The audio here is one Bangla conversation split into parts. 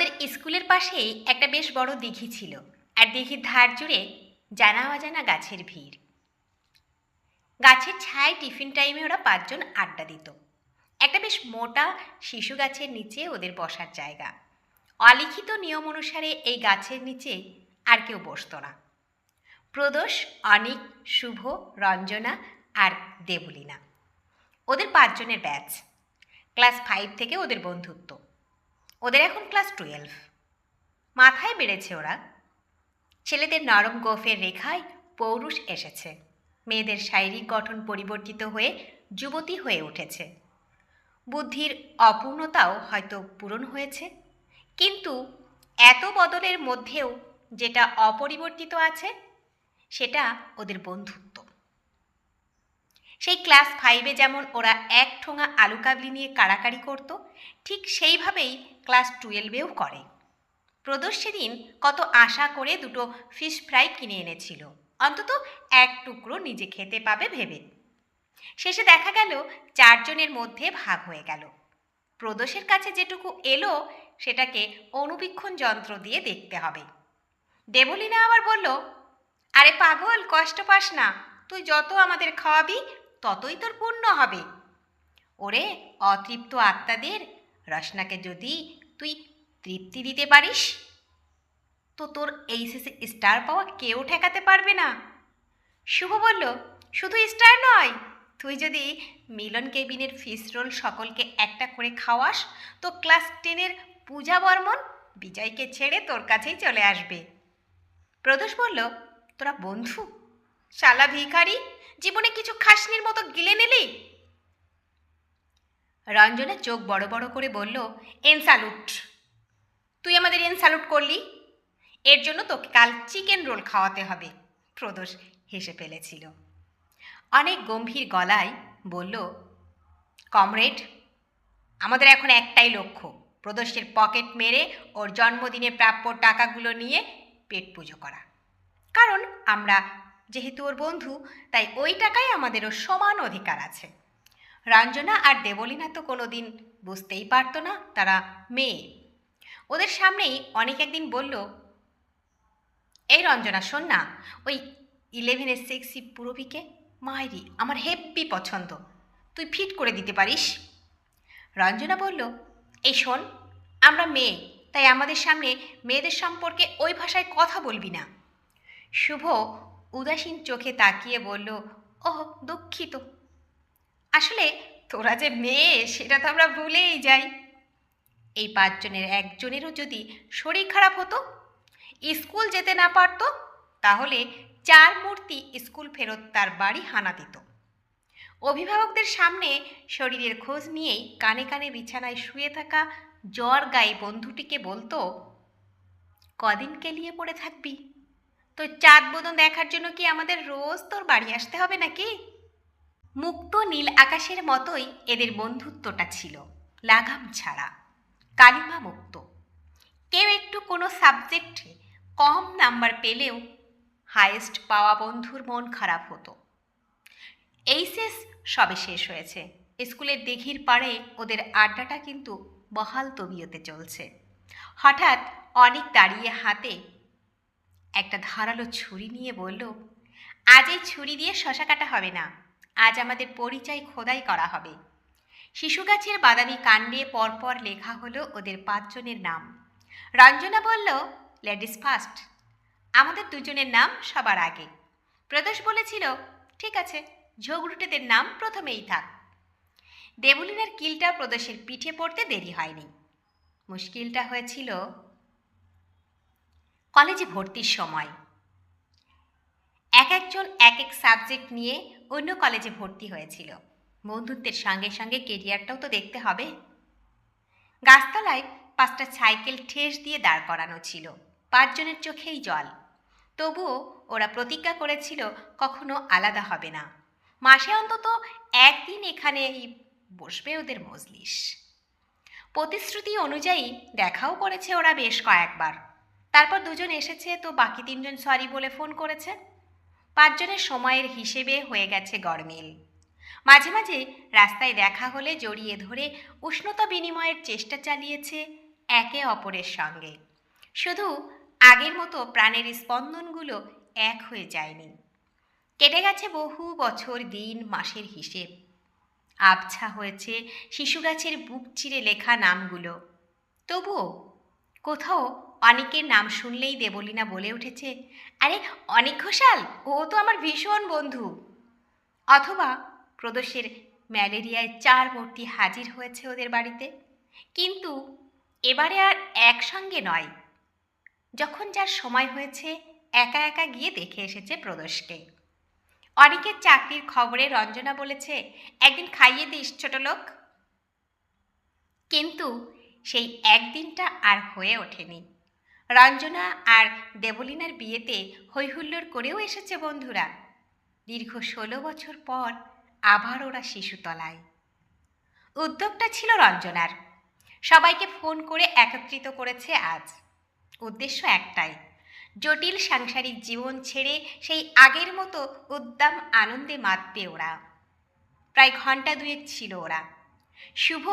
ওদের স্কুলের পাশেই একটা বেশ বড় দিঘি ছিল, আর দিঘির ধার জুড়ে জানা অজানা গাছের ভিড়। গাছের ছায় টিফিন টাইমে ওরা পাঁচজন আড্ডা দিত। একটা বেশ মোটা শিশু গাছের নিচে ওদের বসার জায়গা। অলিখিত নিয়ম অনুসারে এই গাছের নিচে আর কেউ বসতো না। প্রদোষ, অনিক, শুভ, রঞ্জনা আর দেবলীনা। ওদের পাঁচজনের ব্যাচ। ক্লাস ফাইভ থেকে ওদের বন্ধুত্ব। ওদের এখন ক্লাস টুয়েলভ। মাথায় বেড়েছে ওরা। ছেলেদের নরম গোফের রেখায় পৌরুষ এসেছে। মেয়েদের শারীরিক গঠন পরিবর্তিত হয়ে যুবতী হয়ে উঠেছে। বুদ্ধির অপূর্ণতাও হয়তো পূরণ হয়েছে। কিন্তু এত বদলের মধ্যেও যেটা অপরিবর্তিত আছে, সেটা ওদের বন্ধুত্ব। সেই ক্লাস ফাইভে যেমন ওরা এক ঠোঙা আলু কাবলি নিয়ে কাড়াকাড়ি করত, ঠিক সেইভাবেই ক্লাস টুয়েলভেও করে। প্রদোষ সেদিন কত আশা করে দুটো ফিশ ফ্রাই কিনে এনেছিল। অন্তত এক টুকরো নিজে খেতে পাবে ভেবে। শেষে দেখা গেল চারজনের মধ্যে ভাগ হয়ে গেল। প্রদোষের কাছে যেটুকু এলো, সেটাকে অনুবীক্ষণ যন্ত্র দিয়ে দেখতে হবে। দেবলীনা আবার বলল, আরে পাগল, কষ্ট পাস না। তুই যত আমাদের খাওয়াবি ততই তোর পূর্ণ হবে। ওরে, অতৃপ্ত আত্মাদের রসনাকে যদি তুই তৃপ্তি দিতে পারিস, তো তোর এই শেষে স্টার পাওয়া কেউ ঠেকাতে পারবে না। শুভ বলল, শুধু স্টার নয়, তুই যদি মিলন কেবিনের ফিস রোল সকলকে একটা করে খাওয়াস, তো ক্লাস টেনের পূজা বর্মন বিজয়কে ছেড়ে তোর কাছেই চলে আসবে। প্রদোষ বলল, তোরা বন্ধু? শালা ভিখারি জীবনে কিছু খাসনির মতো গিলে নিলি? রঞ্জনা চোখ বড় বড় করে বলল, এন স্যালুট। তুই আমাদের এন স্যালুট করলি? এর জন্য তোকে কাল চিকেন রোল খাওয়াতে হবে। প্রদোষ হেসে ফেলেছিল। অনেক গম্ভীর গলায় বলল, কমরেড, আমাদের এখন একটাই লক্ষ্য, প্রদোষের পকেট মেরে ওর জন্মদিনে প্রাপ্য টাকাগুলো নিয়ে পেট পুজো করা। কারণ আমরা যেহেতু ওর বন্ধু, তাই ওই টাকায় আমাদেরও সমান অধিকার আছে। রঞ্জনা আর দেবলীনা তো কোনো দিন বুঝতেই পারতো না তারা মেয়ে। ওদের সামনেই অনেক একদিন বলল, এই রঞ্জনা, শোন না, ওই ইলেভেনের সেক্সি পুরবিকে মায়েরি আমার হেব্বি পছন্দ। তুই ফিট করে দিতে পারিস? রঞ্জনা বলল, এই শোন, আমরা মেয়ে, তাই আমাদের সামনে মেয়েদের সম্পর্কে ওই ভাষায় কথা বলবি না। শুভ উদাসীন চোখে তাকিয়ে বলল, ওহ, দুঃখিত। আসলে তোরা যে মেয়ে, সেটা তো আমরা ভুলেই যাই। এই পাঁচজনের একজনেরও যদি শরীর খারাপ হতো, স্কুল যেতে না পারতো, তাহলে চার মূর্তি স্কুল ফেরত তার বাড়ি হানা দিত। অভিভাবকদের সামনে শরীরের খোঁজ নিয়েই কানে কানে বিছানায় শুয়ে থাকা জ্বর গায়ে বন্ধুটিকে বলতো, কদিন কেলিয়ে পড়ে থাকবি? তো চাঁদ বোদন দেখার জন্য কি আমাদের রোজ তোর বাড়ি আসতে হবে নাকি? মুক্ত নীল আকাশের মতোই এদের বন্ধুত্বটা ছিল, লাগাম ছাড়া, কালিমা মুক্ত। কেউ একটু কোনো সাবজেক্টে কম নাম্বার পেলেও হায়েস্ট পাওয়া বন্ধুর মন খারাপ হতো। এইচএস সবে শেষ হয়েছে, স্কুলের দিঘির পাড়ে ওদের আড্ডাটা কিন্তু বহাল তবিয়তে চলছে। হঠাৎ অনেক দাঁড়িয়ে হাতে একটা ধারালো ছুরি নিয়ে বলল, আজ এই ছুরি দিয়ে শশা কাটা হবে না। আজ আমাদের পরিচয় খোদাই করা হবে। শিশু গাছের বাদামি কাণ্ডে পরপর লেখা হলো ওদের পাঁচজনের নাম। রঞ্জনা বলল লেডিস ফার্স্ট আমাদের দুজনের নাম সবার আগে। প্রদোষ বলেছিল, ঠিক আছে, ঝগড়ুটেদের নাম প্রথমেই থাক। দেবলিনার কিলটা প্রদোষের পিঠে পড়তে দেরি হয়নি। মুশকিলটা হয়েছিল কলেজে ভর্তির সময়। এক একজন এক এক সাবজেক্ট নিয়ে অন্য কলেজে ভর্তি হয়েছিল। বন্ধুত্বের সঙ্গে সঙ্গে কেরিয়ারটাও তো দেখতে হবে। গাছতলায় পাঁচটা সাইকেল ঠেস দিয়ে দাঁড় করানো ছিল। পাঁচজনের চোখেই জল। তবুও ওরা প্রতিজ্ঞা করেছিল কখনো আলাদা হবে না। মাসে অন্তত একদিন এখানে বসবে ওদের মজলিস। প্রতিশ্রুতি অনুযায়ী দেখাও করেছে ওরা বেশ কয়েকবার। তারপর দুজন এসেছে, তো বাকি তিনজন সরি বলে ফোন করেছে। পাঁচজনের সময়ের হিসেবে হয়ে গেছে গরমিল। মাঝে মাঝে রাস্তায় দেখা হলে জড়িয়ে ধরে উষ্ণতা বিনিময়ের চেষ্টা চালিয়েছে একে অপরের সঙ্গে। শুধু আগের মতো প্রাণের স্পন্দনগুলো এক হয়ে যায়নি। কেটে গেছে বহু বছর, দিন, মাসের হিসেব। আবছা হয়েছে শিশু গাছের বুক চিরে লেখা নামগুলো। তবুও কোথাও অনেকের নাম শুনলেই দেবলীনা বলে উঠেছে, আরে, অনেক ঘোষাল ও তো আমার ভীষণ বন্ধু। অথবা প্রদোষের ম্যালেরিয়ায় চার মূর্তি হাজির হয়েছে ওদের বাড়িতে। কিন্তু এবারে আর একসঙ্গে নয়, যখন যার সময় হয়েছে, একা একা গিয়ে দেখে এসেছে প্রদোষকে। অনেকের চাকরির খবরে রঞ্জনা বলেছে, একদিন খাইয়ে দিস, ছোট লোক। কিন্তু সেই একদিনটা আর হয়ে ওঠেনি। রঞ্জনা আর দেবলিনার বিয়েতে হৈহুল্লোড় করেও এসেছে বন্ধুরা। দীর্ঘ ষোলো বছর পর আবার ওরা শিশুতলায়। উদ্যোগটা ছিল রঞ্জনার। সবাইকে ফোন করে একত্রিত করেছে আজ। উদ্দেশ্য একটাই, জটিল সাংসারিক জীবন ছেড়ে সেই আগের মতো উদ্দাম আনন্দে মাতবে ওরা। প্রায় ঘণ্টা দুয়েক ছিল ওরা। শুভ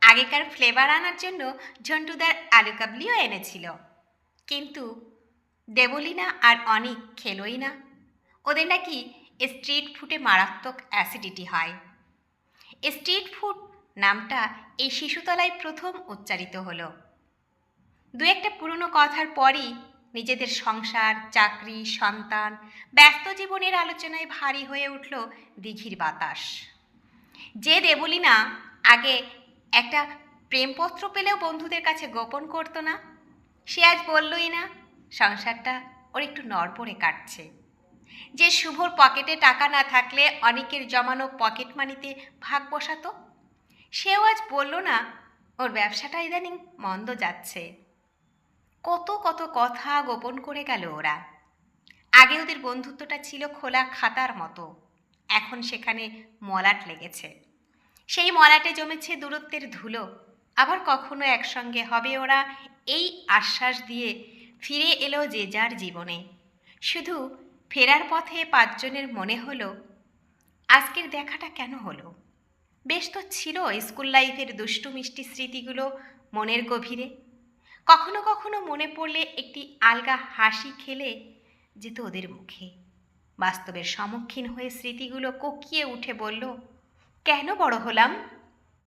আগেকার ফ্লেভার আনার জন্য ঝন্টুদার আলু কাবলিও এনেছিল। কিন্তু দেবলিনা আর অনেক খেলোই না। ওদের নাকি স্ট্রিট ফুডে মারাত্মক অ্যাসিডিটি হয়। স্ট্রিট ফুড নামটা এই শিশুতলায় প্রথম উচ্চারিত হলো। দু একটা পুরনো কথার পরই নিজেদের সংসার, চাকরি, সন্তান, ব্যস্ত জীবনের আলোচনায় ভারী হয়ে উঠল দিঘির বাতাস। যে দেবলিনা আগে একটা প্রেমপত্র পেলেও বন্ধুদের কাছে গোপন করতো না সে আজ বললই না, সংসারটা ওর একটু নড়বড়ে কাটছে। যে শুভর পকেটে টাকা না থাকলে অনেকের জমানো পকেট মানিতে ভাগ বসাতো? সেও আজ বলল না, ওর ব্যবসাটা ইদানিং মন্দ যাচ্ছে। কত কত কথা গোপন করে গেল ওরা। আগে ওদের বন্ধুত্বটা ছিল খোলা খাতার মতো। এখন সেখানে মলাট লেগেছে। সেই মলাটে জমেছে দূরত্বের ধুলো। আবার কখনো একসঙ্গে হবে ওরা এই আশ্বাস দিয়ে ফিরে এলো যে যার জীবনে। শুধু ফেরার পথে পাঁচজনের মনে হলো, আজকের দেখাটা কেন হলো? বেশ তো ছিল স্কুল লাইফের দুষ্টু মিষ্টি স্মৃতিগুলো মনের গভীরে। কখনো কখনো মনে পড়লে একটি আলগা হাসি খেলে যেত ওদের মুখে। বাস্তবের সম্মুখীন হয়ে স্মৃতিগুলো কোকিয়ে উঠে বলল, কেন বড় হলাম?